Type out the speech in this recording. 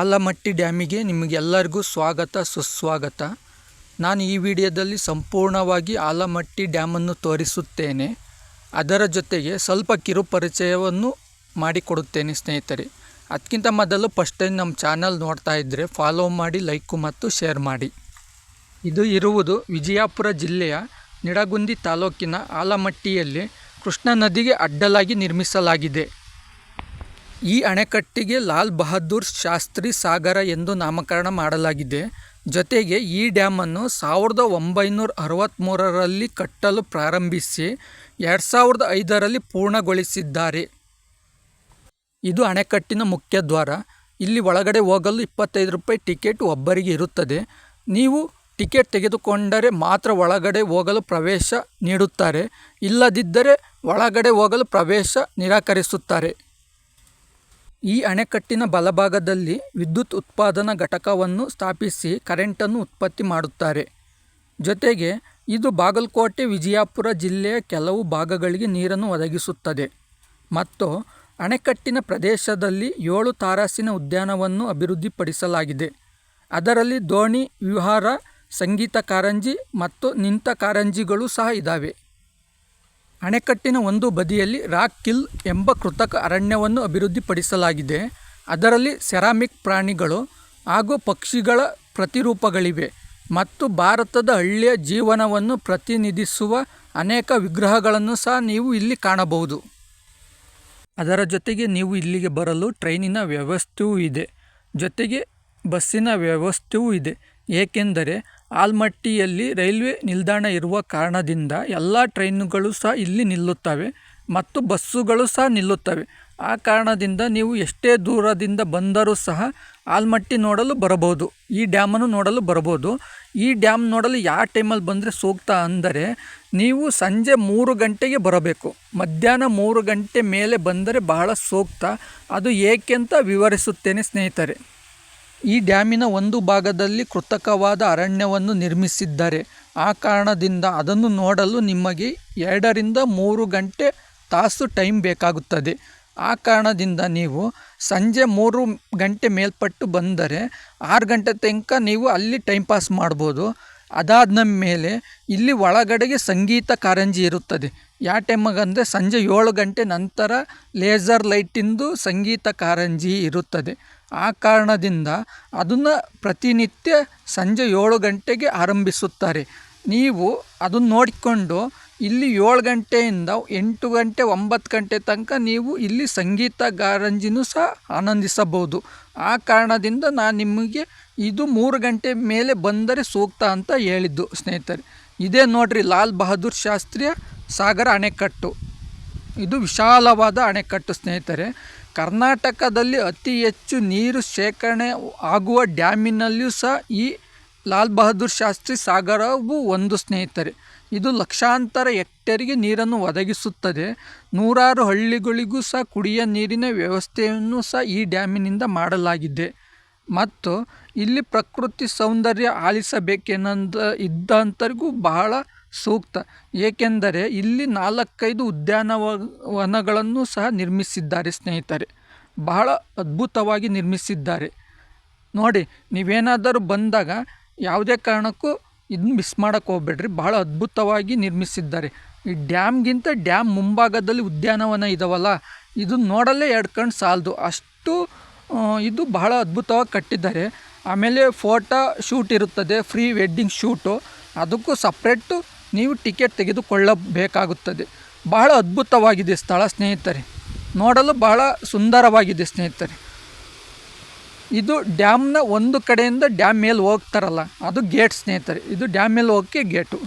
ಆಲಮಟ್ಟಿ ಡ್ಯಾಮಿಗೆ ನಿಮಗೆಲ್ಲರಿಗೂ ಸ್ವಾಗತ, ಸುಸ್ವಾಗತ. ನಾನು ಈ ವಿಡಿಯೋದಲ್ಲಿ ಸಂಪೂರ್ಣವಾಗಿ ಆಲಮಟ್ಟಿ ಡ್ಯಾಮನ್ನು ತೋರಿಸುತ್ತೇನೆ. ಅದರ ಜೊತೆಗೆ ಸ್ವಲ್ಪ ಕಿರು ಪರಿಚಯವನ್ನು ಮಾಡಿಕೊಡುತ್ತೇನೆ ಸ್ನೇಹಿತರೆ. ಅದಕ್ಕಿಂತ ಮೊದಲು ಫಸ್ಟ್ ಟೈಮ್ ನಮ್ಮ ಚಾನಲ್ ನೋಡ್ತಾ ಇದ್ದರೆ ಫಾಲೋ ಮಾಡಿ, ಲೈಕು ಮತ್ತು ಶೇರ್ ಮಾಡಿ. ಇದು ಇರುವುದು ವಿಜಯಪುರ ಜಿಲ್ಲೆಯ ನಿಡಗುಂದಿ ತಾಲೂಕಿನ ಆಲಮಟ್ಟಿಯಲ್ಲಿ ಕೃಷ್ಣಾ ನದಿಗೆ ಅಡ್ಡಲಾಗಿ ನಿರ್ಮಿಸಲಾಗಿದೆ. ಈ ಅಣೆಕಟ್ಟಿಗೆ ಲಾಲ್ ಬಹದ್ದೂರ್ ಶಾಸ್ತ್ರಿ ಸಾಗರ ಎಂದು ನಾಮಕರಣ ಮಾಡಲಾಗಿದೆ. ಜೊತೆಗೆ ಈ ಡ್ಯಾಮನ್ನು ಸಾವಿರದ ಒಂಬೈನೂರ ಅರವತ್ತ್ಮೂರರಲ್ಲಿ ಕಟ್ಟಲು ಪ್ರಾರಂಭಿಸಿ ಎರಡು ಸಾವಿರದ ಐದರಲ್ಲಿ ಪೂರ್ಣಗೊಳಿಸಿದ್ದಾರೆ. ಇದು ಅಣೆಕಟ್ಟಿನ ಮುಖ್ಯ ದ್ವಾರ. ಇಲ್ಲಿ ಒಳಗಡೆ ಹೋಗಲು ಇಪ್ಪತ್ತೈದು ರೂಪಾಯಿ ಟಿಕೆಟ್ ಒಬ್ಬರಿಗೆ ಇರುತ್ತದೆ. ನೀವು ಟಿಕೆಟ್ ತೆಗೆದುಕೊಂಡರೆ ಮಾತ್ರ ಒಳಗಡೆ ಹೋಗಲು ಪ್ರವೇಶ ನೀಡುತ್ತಾರೆ. ಇಲ್ಲದಿದ್ದರೆ ಒಳಗಡೆ ಹೋಗಲು ಪ್ರವೇಶ ನಿರಾಕರಿಸುತ್ತಾರೆ. ಈ ಅಣೆಕಟ್ಟಿನ ಬಲಭಾಗದಲ್ಲಿ ವಿದ್ಯುತ್ ಉತ್ಪಾದನಾ ಘಟಕವನ್ನು ಸ್ಥಾಪಿಸಿ ಕರೆಂಟನ್ನು ಉತ್ಪತ್ತಿ ಮಾಡುತ್ತಾರೆ. ಜೊತೆಗೆ, ಇದು ಬಾಗಲಕೋಟೆ, ವಿಜಯಪುರ ಜಿಲ್ಲೆಯ ಕೆಲವು ಭಾಗಗಳಿಗೆ ನೀರನ್ನು ಒದಗಿಸುತ್ತದೆ. ಮತ್ತು ಅಣೆಕಟ್ಟಿನ ಪ್ರದೇಶದಲ್ಲಿ ಏಳು ತಾರಾಸಿನ ಉದ್ಯಾನವನ್ನು ಅಭಿವೃದ್ಧಿಪಡಿಸಲಾಗಿದೆ. ಅದರಲ್ಲಿ ದೋಣಿ ವಿಹಾರ, ಸಂಗೀತ ಕಾರಂಜಿ ಮತ್ತು ನಿಂತ ಕಾರಂಜಿಗಳು ಸಹ ಇದ್ದಾವೆ ಅಣೆಕಟ್ಟಿನ ಒಂದು ಬದಿಯಲ್ಲಿ ರಾಕ್ ಕಿಲ್ ಎಂಬ ಕೃತಕ ಅರಣ್ಯವನ್ನು ಅಭಿವೃದ್ಧಿಪಡಿಸಲಾಗಿದೆ. ಅದರಲ್ಲಿ ಸೆರಾಮಿಕ್ ಪ್ರಾಣಿಗಳು ಹಾಗೂ ಪಕ್ಷಿಗಳ ಪ್ರತಿರೂಪಗಳಿವೆ ಮತ್ತು ಭಾರತದ ಹಳ್ಳಿಯ ಜೀವನವನ್ನು ಪ್ರತಿನಿಧಿಸುವ ಅನೇಕ ವಿಗ್ರಹಗಳನ್ನು ಸಹ ನೀವು ಇಲ್ಲಿ ಕಾಣಬಹುದು. ಅದರ ಜೊತೆಗೆ ನೀವು ಇಲ್ಲಿಗೆ ಬರಲು ಟ್ರೈನಿನ ವ್ಯವಸ್ಥೆಯೂ ಇದೆ. ಜೊತೆಗೆ ಬಸ್ಸಿನ ವ್ಯವಸ್ಥೆಯೂ ಇದೆ. ಏಕೆಂದರೆ ಆಲ್ಮಟ್ಟಿಯಲ್ಲಿ ರೈಲ್ವೆ ನಿಲ್ದಾಣ ಇರುವ ಕಾರಣದಿಂದ ಎಲ್ಲ ಟ್ರೈನುಗಳು ಸಹ ಇಲ್ಲಿ ನಿಲ್ಲುತ್ತವೆ ಮತ್ತು ಬಸ್ಸುಗಳು ಸಹ ನಿಲ್ಲುತ್ತವೆ. ಆ ಕಾರಣದಿಂದ ನೀವು ಎಷ್ಟೇ ದೂರದಿಂದ ಬಂದರೂ ಸಹ ಆಲ್ಮಟ್ಟಿ ನೋಡಲು ಬರಬಹುದು, ಈ ಡ್ಯಾಮನ್ನು ನೋಡಲು ಬರಬಹುದು. ಈ ಡ್ಯಾಮ್ ನೋಡಲು ಯಾವ ಟೈಮಲ್ಲಿ ಬಂದರೆ ಸೂಕ್ತ ಅಂದರೆ ನೀವು ಸಂಜೆ ಮೂರು ಗಂಟೆಗೆ ಬರಬೇಕು. ಮಧ್ಯಾಹ್ನ ಮೂರು ಗಂಟೆ ಮೇಲೆ ಬಂದರೆ ಬಹಳ ಸೂಕ್ತ. ಅದು ಏಕೆಂತ ವಿವರಿಸುತ್ತೇನೆ ಸ್ನೇಹಿತರೆ. ಈ ಡ್ಯಾಮಿನ ಒಂದು ಭಾಗದಲ್ಲಿ ಕೃತಕವಾದ ಅರಣ್ಯವನ್ನು ನಿರ್ಮಿಸಿದ್ದಾರೆ. ಆ ಕಾರಣದಿಂದ ಅದನ್ನು ನೋಡಲು ನಿಮಗೆ ಎರಡರಿಂದ ಮೂರು ಗಂಟೆ ತಾಸು ಟೈಮ್ ಬೇಕಾಗುತ್ತದೆ. ಆ ಕಾರಣದಿಂದ ನೀವು ಸಂಜೆ ಮೂರು ಗಂಟೆ ಮೇಲ್ಪಟ್ಟು ಬಂದರೆ ಆರು ಗಂಟೆ ತನಕ ನೀವು ಅಲ್ಲಿ ಟೈಮ್ ಪಾಸ್ ಮಾಡ್ಬೋದು. ಅದಾದ ಮೇಲೆ ಇಲ್ಲಿ ಒಳಗಡೆಗೆ ಸಂಗೀತ ಕಾರಂಜಿ ಇರುತ್ತದೆ. ಯಾವ ಟೈಮಾಗ ಅಂದರೆ ಸಂಜೆ ಏಳು ಗಂಟೆ ನಂತರ ಲೇಸರ್ ಲೈಟಿಂದು ಸಂಗೀತ ಕಾರಂಜಿ ಇರುತ್ತದೆ. ಆ ಕಾರಣದಿಂದ ಅದನ್ನು ಪ್ರತಿನಿತ್ಯ ಸಂಜೆ ಏಳು ಗಂಟೆಗೆ ಆರಂಭಿಸುತ್ತಾರೆ. ನೀವು ಅದನ್ನು ನೋಡಿಕೊಂಡು ಇಲ್ಲಿ ಏಳು ಗಂಟೆಯಿಂದ ಎಂಟು ಗಂಟೆ, ಒಂಬತ್ತು ಗಂಟೆ ತನಕ ನೀವು ಇಲ್ಲಿ ಸಂಗೀತ ಗಾರಂಜಿನೂ ಸಹ ಆನಂದಿಸಬಹುದು. ಆ ಕಾರಣದಿಂದ ನಾನು ನಿಮಗೆ ಇದು ಮೂರು ಗಂಟೆ ಮೇಲೆ ಬಂದರೆ ಸೂಕ್ತ ಅಂತ ಹೇಳಿದ್ದು ಸ್ನೇಹಿತರೆ. ಇದೇ ನೋಡ್ರಿ ಲಾಲ್ ಬಹದ್ದೂರ್ ಶಾಸ್ತ್ರಿಯ ಸಾಗರ ಅಣೆಕಟ್ಟು. ಇದು ವಿಶಾಲವಾದ ಅಣೆಕಟ್ಟು ಸ್ನೇಹಿತರೆ. ಕರ್ನಾಟಕದಲ್ಲಿ ಅತಿ ಹೆಚ್ಚು ನೀರು ಶೇಖರಣೆ ಆಗುವ ಡ್ಯಾಮಿನಲ್ಲಿಯೂ ಸಹ ಈ ಲಾಲ್ ಬಹದ್ದೂರ್ ಶಾಸ್ತ್ರಿ ಸಾಗರವು ಒಂದು ಸ್ನೇಹಿತರೆ. ಇದು ಲಕ್ಷಾಂತರ ಹೆಕ್ಟೇರಿಗೆ ನೀರನ್ನು ಒದಗಿಸುತ್ತದೆ. ನೂರಾರು ಹಳ್ಳಿಗಳಿಗೂ ಸಹ ಕುಡಿಯ ನೀರಿನ ವ್ಯವಸ್ಥೆಯನ್ನು ಸಹ ಈ ಡ್ಯಾಮಿನಿಂದ ಮಾಡಲಾಗಿದೆ. ಮತ್ತು ಇಲ್ಲಿ ಪ್ರಕೃತಿ ಸೌಂದರ್ಯ ಆಲಿಸಬೇಕೆನ್ನಂದ ಇದ್ದಂಥರಿಗೂ ಬಹಳ ಸೂಕ್ತ. ಏಕೆಂದರೆ ಇಲ್ಲಿ ನಾಲ್ಕೈದು ಉದ್ಯಾನವನಗಳನ್ನು ಸಹ ನಿರ್ಮಿಸಿದ್ದಾರೆ ಸ್ನೇಹಿತರೆ. ಬಹಳ ಅದ್ಭುತವಾಗಿ ನಿರ್ಮಿಸಿದ್ದಾರೆ. ನೋಡಿ, ನೀವೇನಾದರೂ ಬಂದಾಗ ಯಾವುದೇ ಕಾರಣಕ್ಕೂ ಇದನ್ನ ಮಿಸ್ ಮಾಡೋಕ್ಕೆ ಹೋಗ್ಬೇಡ್ರಿ. ಬಹಳ ಅದ್ಭುತವಾಗಿ ನಿರ್ಮಿಸಿದ್ದಾರೆ. ಈ ಡ್ಯಾಮ್ಗಿಂತ ಡ್ಯಾಮ್ ಮುಂಭಾಗದಲ್ಲಿ ಉದ್ಯಾನವನ ಇದಾವಲ್ಲ ಇದು ನೋಡಲೇ ಎರಡು ಕಣ್ಣು ಸಾಲದು. ಅಷ್ಟು ಇದು ಬಹಳ ಅದ್ಭುತವಾಗಿ ಕಟ್ಟಿದ್ದಾರೆ. ಆಮೇಲೆ ಫೋಟೋ ಶೂಟ್ ಇರುತ್ತದೆ, ಫ್ರೀ ವೆಡ್ಡಿಂಗ್ ಶೂಟು. ಅದಕ್ಕೂ ಸಪ್ರೇಟು ನೀವು ಟಿಕೆಟ್ ತೆಗೆದುಕೊಳ್ಳಬೇಕಾಗುತ್ತದೆ. ಬಹಳ ಅದ್ಭುತವಾಗಿದೆ ಸ್ಥಳ ಸ್ನೇಹಿತರೆ. ನೋಡಲು ಬಹಳ ಸುಂದರವಾಗಿದೆ ಸ್ನೇಹಿತರೆ. ಇದು ಡ್ಯಾಮ್ನ ಒಂದು ಕಡೆಯಿಂದ ಡ್ಯಾಮ್ ಮೇಲೆ ಹೋಗ್ತಾರಲ್ಲ, ಅದು ಗೇಟ್ ಸ್ನೇಹಿತರೆ. ಇದು ಡ್ಯಾಮ್ ಮೇಲೆ ಹೋಗೋಕ್ಕೆ ಗೇಟು.